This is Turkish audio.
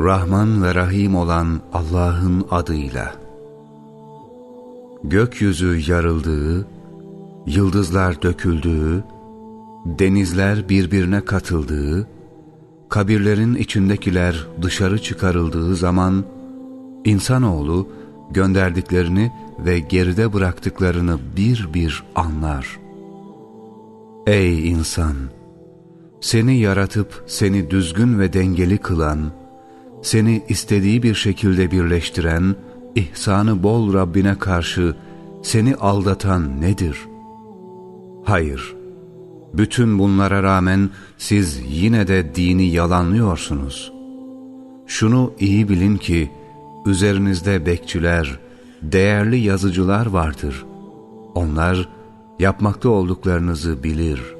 Rahman ve Rahim olan Allah'ın adıyla. Gökyüzü yarıldığı, yıldızlar döküldüğü, denizler birbirine katıldığı, kabirlerin içindekiler dışarı çıkarıldığı zaman, insanoğlu gönderdiklerini ve geride bıraktıklarını bir bir anlar. Ey insan! Seni yaratıp seni düzgün ve dengeli kılan, seni istediği bir şekilde birleştiren, ihsanı bol Rabbine karşı seni aldatan nedir? Hayır, bütün bunlara rağmen siz yine de dini yalanlıyorsunuz. Şunu iyi bilin ki, üzerinizde bekçiler, değerli yazıcılar vardır. Onlar yapmakta olduklarınızı bilir.''